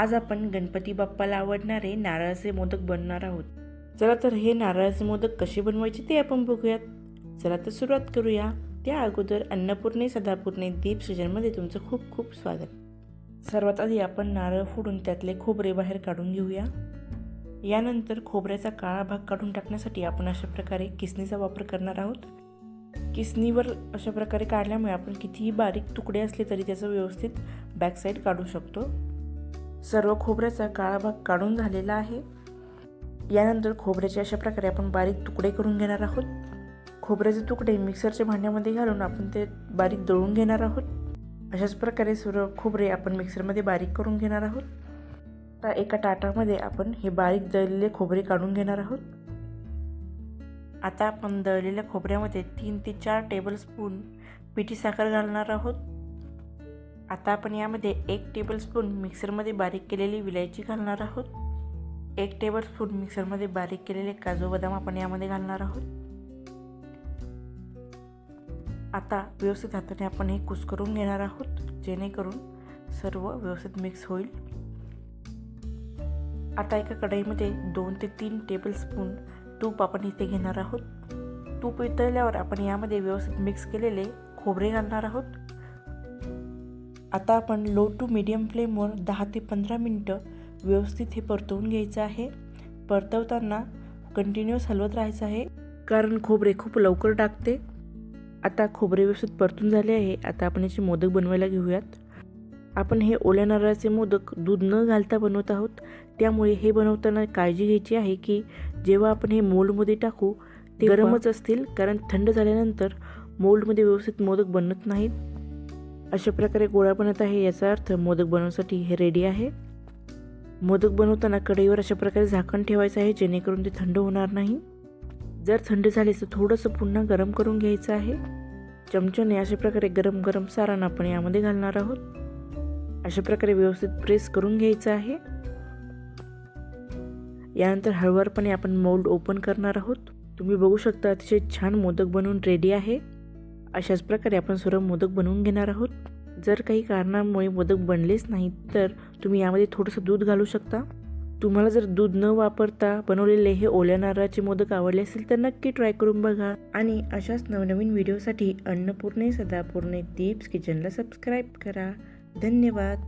आज आपण गणपती बाप्पाला आवडणारे नारळाचे मोदक बनणार आहोत. चला तर हे नारळाचे मोदक कसे बनवायचे ते आपण बघूयात. चला तर सुरुवात करूया. त्या अगोदर अन्नपूर्णे सदापूर्णे दीप सीजनमध्ये तुमचं खूप खूप स्वागत. सर्वात आधी आपण नारळ फोडून त्यातले खोबरे बाहेर काढून घेऊया. यानंतर खोबऱ्याचा काळा भाग काढून टाकण्यासाठी आपण अशा प्रकारे किसनीचा वापर करणार आहोत. किसनीवर अशा प्रकारे काढल्यामुळे आपण कितीही बारीक तुकडे असले तरी त्याचं व्यवस्थित बॅकसाईड काढू शकतो. सर्व खोबऱ्याचा काळा भाग काढून झालेला आहे. यानंतर खोबऱ्याचे अशा प्रकारे आपण बारीक तुकडे करून घेणार आहोत. खोबऱ्याचे तुकडे मिक्सरच्या भांड्यामध्ये घालून आपण ते बारीक दळून घेणार आहोत. अशाच प्रकारे सर्व खोबरे आपण मिक्सरमध्ये बारीक करून घेणार आहोत. आता एका ताटामध्ये आपण हे बारीक दळलेले खोबरे काढून घेणार आहोत. आता आपण दळलेल्या खोबऱ्यामध्ये तीन ते चार टेबलस्पून पिठी साखर घालणार आहोत. आता आपण यामध्ये एक टेबलस्पून मिक्सरमध्ये बारीक केलेली विलायची घालणार आहोत. एक टेबलस्पून मिक्सरमध्ये बारीक केलेले काजू बदाम आपण यामध्ये घालणार आहोत. आता व्यवस्थित हाताने आपण हे कुस्करून घेणार आहोत जेणेकरून सर्व व्यवस्थित मिक्स होईल. आता एका कढईमध्ये दोन ते तीन टेबलस्पून तूप आपण इथे घेणार आहोत. तूप वितळल्यावर आपण यामध्ये व्यवस्थित मिक्स केलेले खोबरे घालणार आहोत. आता आपण लो टू मिडियम फ्लेमवर दहा ते पंधरा मिनटं व्यवस्थित हे परतवून घ्यायचं आहे. परतवताना कंटिन्युअस हलवत राहायचं आहे कारण खोबरे खूप लवकर टाकते. आता खोबरे व्यवस्थित परतून झाले आहे. आता आपण याचे मोदक बनवायला घेऊयात. आपण हे ओल्या नारळाचे मोदक दूध न घालता बनवत आहोत. त्यामुळे हे बनवताना काळजी घ्यायची आहे की जेव्हा आपण हे मोल्डमध्ये टाकू ते गरमच असतील कारण थंड झाल्यानंतर मोल्डमध्ये व्यवस्थित मोदक बनत नाहीत. अशा प्रकारे गोळा बनत आहे याचा अर्थ मोदक बनवण्यासाठी हे रेडी आहे. मोदक बनवताना कढईवर अशा प्रकारे झाकण ठेवायचं आहे जेणेकरून ते थंड होणार नाही. जर थंड झाले तर थोडंसं पुन्हा गरम करून घ्यायचं आहे. चमच्याने अशा प्रकारे गरम गरम सारण आपण यामध्ये घालणार आहोत. अशा प्रकारे व्यवस्थित प्रेस करून घ्यायचं आहे. यानंतर हळूवारपणे आपण मोल्ड ओपन करणार आहोत. तुम्ही बघू शकता अतिशय छान मोदक बनवून रेडी आहे. अशाच प्रकारे आपण सर्व मोदक बनवून घेणार आहोत. जर काही कारणामुळे मोदक बनलेच नाहीत तर तुम्ही यामध्ये थोडंसं दूध घालू शकता. तुम्हाला जर दूध न वापरता बनवलेले हे ओल्या नारळाचे मोदक आवडले असेल तर नक्की ट्राय करून बघा. आणि अशाच नवनवीन व्हिडिओसाठी अन्नपूर्णे सदापूर्णे टिप्स किचनला सबस्क्राईब करा. धन्यवाद.